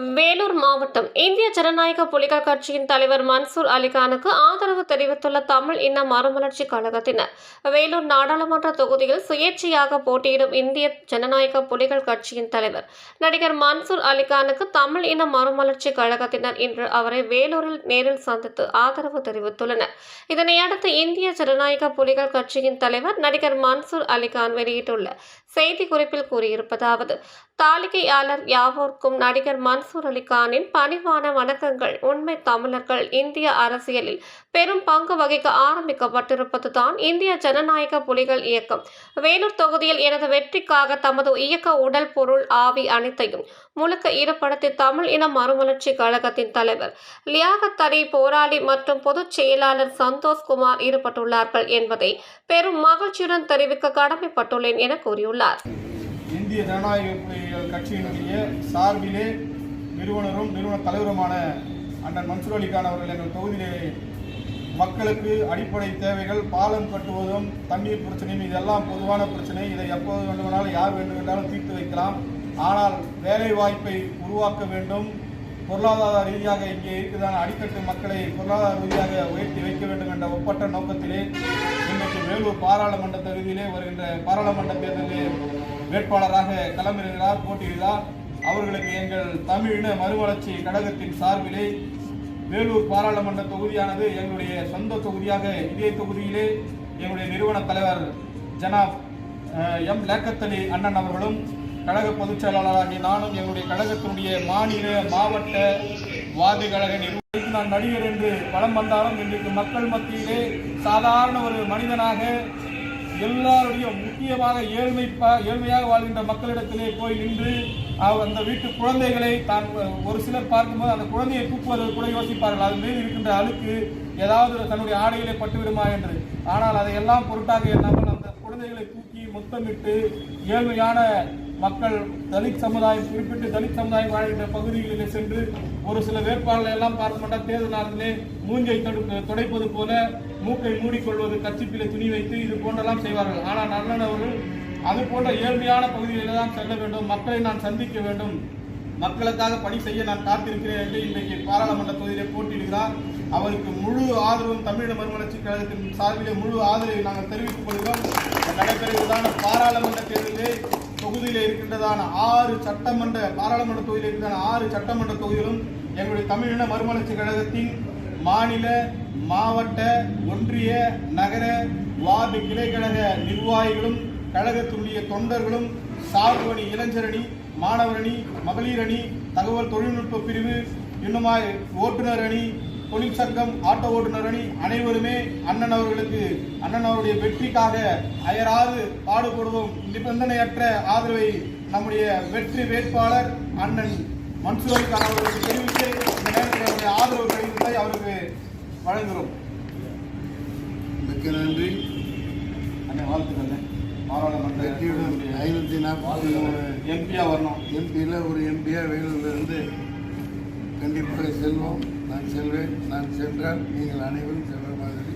வேலூர் மாவட்டம். இந்திய ஜனநாயக புலிகள் கட்சியின் தலைவர் மன்சூர் அலிகானுக்கு ஆதரவு தெரிவித்துள்ள தமிழ் இன மறுமலர்ச்சி கழகத்தினர். வேலூர் நாடாளுமன்ற தொகுதியில் சுயேட்சையாக போட்டியிடும் இந்திய ஜனநாயக புலிகள் கட்சியின் தலைவர். நடிகர் மன்சூர் அலிகானுக்கு தமிழ் இன மறுமலர்ச்சி கழகத்தினர் இன்று அவரை வேலூரில் நேரில் சந்தித்து ஆதரவு தெரிவித்துள்ளனர். இதனையடுத்து இந்திய ஜனநாயக புலிகள் கட்சியின் தலைவர் நடிகர் மன்சூர் அலிகான் வெளியிட்டுள்ள செய்திக்குறிப்பில் கூறியிருப்பதாவது தாலிகையாளர் யாவோர்க்கும் நடிகர் மன்சூர் அலிகானின் பணிவான வணக்கங்கள். உண்மை தமிழர்கள் இந்திய அரசியலில் பெரும் பங்கு வகிக்க ஆரம்பிக்கப்பட்டிருப்பது தான் இந்திய ஜனநாயக புலிகள் இயக்கம். வேலூர் தொகுதியில் எனது வெற்றிக்காக தமது இயக்க உடல் பொருள் ஆவி அனைத்தையும் முழுக்க ஈடுபடுத்தி தமிழ் இன மறுமலர்ச்சி கழகத்தின் தலைவர் லியாகத்தரி போராளி மற்றும் பொதுச் செயலாளர் சந்தோஷ்குமார் ஈடுபட்டுள்ளார்கள் என்பதை பெரும் மகிழ்ச்சியுடன் தெரிவிக்க கடமைப்பட்டுள்ளேன் என கூறியுள்ளார். இந்திய ஜனநாயக கட்சியினுடைய சார்பிலே நிறுவனரும் நிறுவன தலைவருமான அண்ணன் மன்சூர் அலிகான் அவர்கள் எங்கள் தொகுதியிலே மக்களுக்கு அடிப்படை தேவைகள் பாலம் கட்டுவதும் தண்ணீர் பிரச்சனையும் இதெல்லாம் பொதுவான பிரச்சனை. இதை எப்போது வேண்டுமானாலும் யார் வேண்டுமென்றாலும் தீர்த்து வைக்கலாம். ஆனால் வேலை வாய்ப்பை உருவாக்க வேண்டும். பொருளாதார ரீதியாக இங்கே இருக்குதான அடித்தட்டு மக்களை பொருளாதார ரீதியாக உயர்த்தி வைக்க வேண்டும் என்ற ஒப்பற்ற நோக்கத்திலே இன்றைக்கு வேலூர் பாராளுமன்ற தொகுதியிலே வருகின்ற பாராளுமன்ற தேர்தலில் வேட்பாளராக களமிறங்கிறார் போட்டியிடுகிறார். அவர்களுக்கு எங்கள் தமிழின மறுமலர்ச்சி கழகத்தின் சார்பிலே வேலூர் பாராளுமன்ற தொகுதியானது எங்களுடைய சொந்த தொகுதியாக இதே தொகுதியிலே எங்களுடைய நிறுவன தலைவர் ஜனாப் எம். லேக்கத்தலி அண்ணன் அவர்களும் கழக பொதுச் செயலாளராகிய நானும் எங்களுடைய கழகத்தினுடைய மாநில மாவட்ட வார்டு கழக நிர்வாகிக்கு நான் நடிகர் என்று பலம் வந்தாலும் இன்றைக்கு மக்கள் மத்தியிலே சாதாரண ஒரு மனிதனாக எல்லாருடைய முக்கியமாக ஏழ்மை ப- ஏழ்மையாக வாழ்கின்ற மக்களிடத்திலே போய் நின்று அந்த வீட்டு குழந்தைகளை தான் ஒரு சிலர் பார்க்கும்போது அந்த குழந்தையை தூக்குவதற்கு கூட யோசிப்பார்கள். அது மீது இருக்கின்ற அழுக்கு ஏதாவது தன்னுடைய ஆடையிலே பட்டுவிடுமா என்று. ஆனால் அதையெல்லாம் பொருட்டாக எண்ணாமல் அந்த குழந்தைகளை தூக்கி முத்தமிட்டு ஏழ்மையான மக்கள் தலித் சமுதாயம் குறிப்பிட்டு தலித் சமுதாயம் வாழ்கின்ற பகுதிகளிலே சென்று ஒரு சில வேட்பாளர்கள் எல்லாம் பார்க்கப்பட்ட தேர்தல் நாளிலே மூஞ்சை தொடு- துடைப்பது போல மூக்கை மூடிக்கொள்வது கச்சிப்பிலே துணி வைத்து இது போன்றெல்லாம் செய்வார்கள். ஆனால் நல்லனவர்கள் அவர்கள் அது போன்ற ஏழ்மையான பகுதிகளில் தான் செல்ல வேண்டும். மக்களை நான் சந்திக்க வேண்டும். மக்களுக்காக பணி செய்ய நான் காத்திருக்கிறேன் என்று இன்றைக்கு பாராளுமன்ற தொகுதியிலே போட்டியிடுகிறார். அவருக்கு முழு ஆதரவும் தமிழக மறுமலர்ச்சி கழகத்தின் சார்பிலே முழு ஆதரவை நாங்கள் தெரிவித்துக் கொள்கிறோம். நடைபெறுவதான பாராளுமன்ற தேர்தலிலே தொகுதியில் இருக்கின்றதான ஆறு சட்டமன்ற பாராளுமன்ற தொகுதியில் இருக்கின்றன ஆறு சட்டமன்ற தொகுதிகளும் எங்களுடைய தமிழின மறுமலர்ச்சி கழகத்தின் மாநில மாவட்ட ஒன்றிய நகர வார்டு கிளைக்கழக நிர்வாகிகளும் கழகத்தினுடைய தொண்டர்களும் சார்பணி இளைஞரணி மாணவரணி மகளிர் அணி தகவல் தொழில்நுட்ப பிரிவு இன்னுமாய் ஓட்டுநர் அணி தொழிற்சங்கம் ஆட்டோ ஓட்டுநர் அணி அனைவருமே அண்ணன் அவர்களுக்கு அண்ணன் அவருடைய வெற்றிக்காக அயராது பாடுபடுவோம். நிபந்தனையற்ற ஆதரவை நம்முடைய வெற்றி வேட்பாளர் அண்ணன் மன்சூர் அலிகான் அவர்களுக்கு தெரிவித்து இந்த நேரத்தில் அவருடைய ஆதரவு கடிதத்தை அவருக்கு வழங்குகிறோம். மிக்க நன்றி. அண்ணன் வாழ்த்துக்கள் பாராளுமன்ற ஐநூற்றி நாற்பத்தி மூணு எம்பியா வரணும். எம்பியில் ஒரு எம்பியாக வேலூரிலிருந்து கண்டிப்பாக செல்வோம். நான் செல்வேன். நான் சென்றால் நீங்கள் அனைவரும் சென்ற மாதிரி